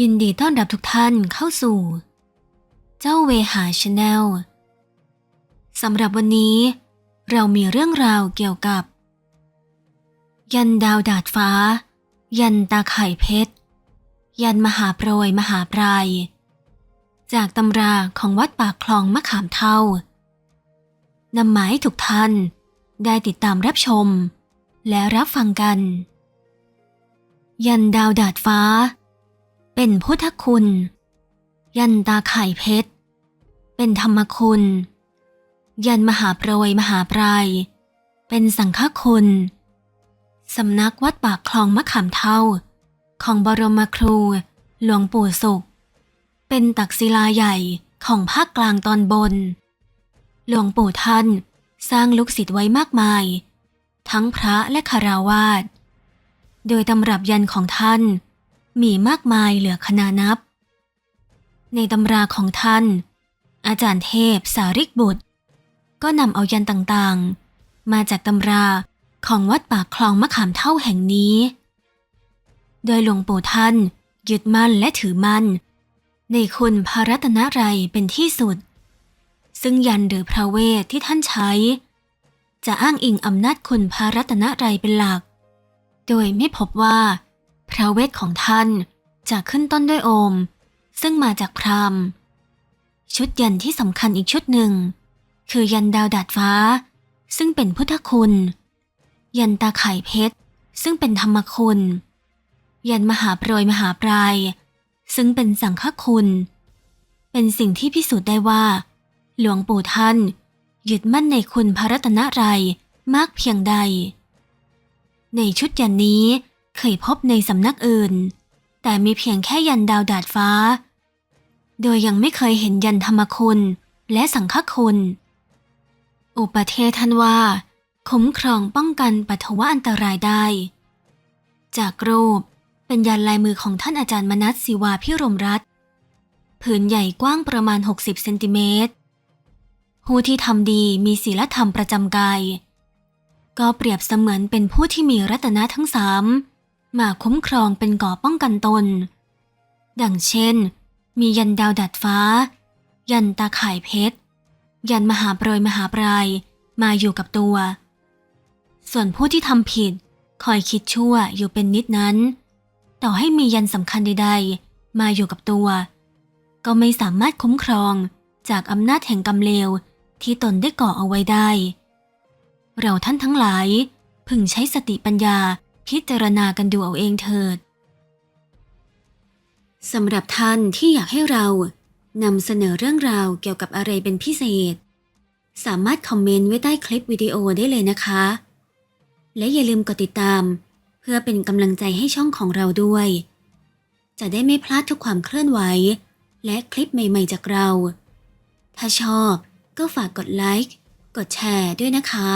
ยินดีต้อนรับทุกท่านเข้าสู่ เจ้าเวหาชาแนลสำหรับวันนี้เรามีเรื่องราวเกี่ยวกับ ยันดาวดาดฟ้า ยันตาไข่เพชร ยันมหาโปรยมหาปรายจากตำราของวัดปากคลองมะขามเท่านำหมายทุกท่านได้ติดตามรับชม และรับฟังกัน ยันดาวดาดฟ้า เป็นพุทธคุณ ยันตาไข่เพชร เป็นธรรมคุณ ยันมหาโปรยมหาปรายเป็นสังฆคุณสำนักวัดปากคลองมะขามเท่า ของบรมครูหลวงปู่สุข เป็นตักศิลาใหญ่ของภาคกลางตอนบน หลวงปู่ท่านสร้างลูกศิษย์ไว้มากมาย ทั้งพระและคาราวาสโดยตำรับยันของท่าน มีมากมายเหลือขนานับ ในตำราของท่าน อาจารย์เทพสาริกบุตร ก็นำเอายันต่างๆ มาจากตำราของวัดปากคลองมะขามเท่าแห่งนี้ โดยหลวงปู่ท่านยึดมั่นและถือมั่น ในคุณพระรัตนรัยเป็นที่สุด ซึ่งยันหรือพระเวทที่ท่านใช้ จะอ้างอิงอำนาจคุณพระรัตนรัยเป็นหลัก โดยไม่พบว่า พระเวทของท่านจะขึ้นต้นด้วยโอม ซึ่งมาจากพราหมณ์ ชุดยันที่สำคัญอีกชุดหนึ่ง คือยันดาวดาดฟ้า ซึ่งเป็นพุทธคุณ ยันตาไข่เพชร ซึ่งเป็นธรรมคุณ ยันมหาโปรยมหาปราย ซึ่งเป็นสังฆคุณ เป็นสิ่งที่พิสูจน์ได้ว่า หลวงปู่ท่านยึดมั่นในคุณพระรัตนรัยมากเพียงใด ในชุดยันนี้ เคยพบในสำนักอื่น แต่มีเพียงแค่ยันดาวดาดฟ้า โดยยังไม่เคยเห็นยันธรรมคุณและสังฆคุณ อุปเทศท่านว่า คุ้มครองป้องกันปัทวะอันตรายได้ จากรูปเป็นยันลายมือของท่านอาจารย์มนัสศิวาพิรมรัตผืนใหญ่กว้างประมาณ 60 เซนติเมตร ผู้ที่ทำดีมีศีลธรรมประจำกาย ก็เปรียบเสมือนเป็นผู้ที่มีรัตนะทั้งสาม มาคุ้มครองเป็นก่อป้องกันตน ดังเช่น มียันดาวดัดฟ้า ยันตาข่ายเพชร ยันมหาโปรยมหาปรายมาอยู่กับตัว ส่วนผู้ที่ทำผิดคอยคิดชั่วอยู่เป็นนิดนั้น ต่อให้มียันสำคัญใด ๆ มาอยู่กับตัว ก็ไม่สามารถคุ้มครองจากอำนาจแห่งกรรมเลวที่ตนได้ก่อเอาไว้ได้ เราท่านทั้งหลายพึงใช้สติปัญญา พิจารณากันดูเอาเองเถิดสำหรับท่านที่อยากให้เรานำเสนอเรื่องราวเกี่ยวกับอะไรเป็นพิเศษ สามารถคอมเมนต์ไว้ใต้คลิปวิดีโอได้เลยนะคะ และอย่าลืมกดติดตาม เพื่อเป็นกำลังใจให้ช่องของเราด้วย จะได้ไม่พลาดทุกความเคลื่อนไหว และคลิปใหม่ๆจากเรา ถ้าชอบก็ฝากกดไลค์ กดแชร์ด้วยนะคะ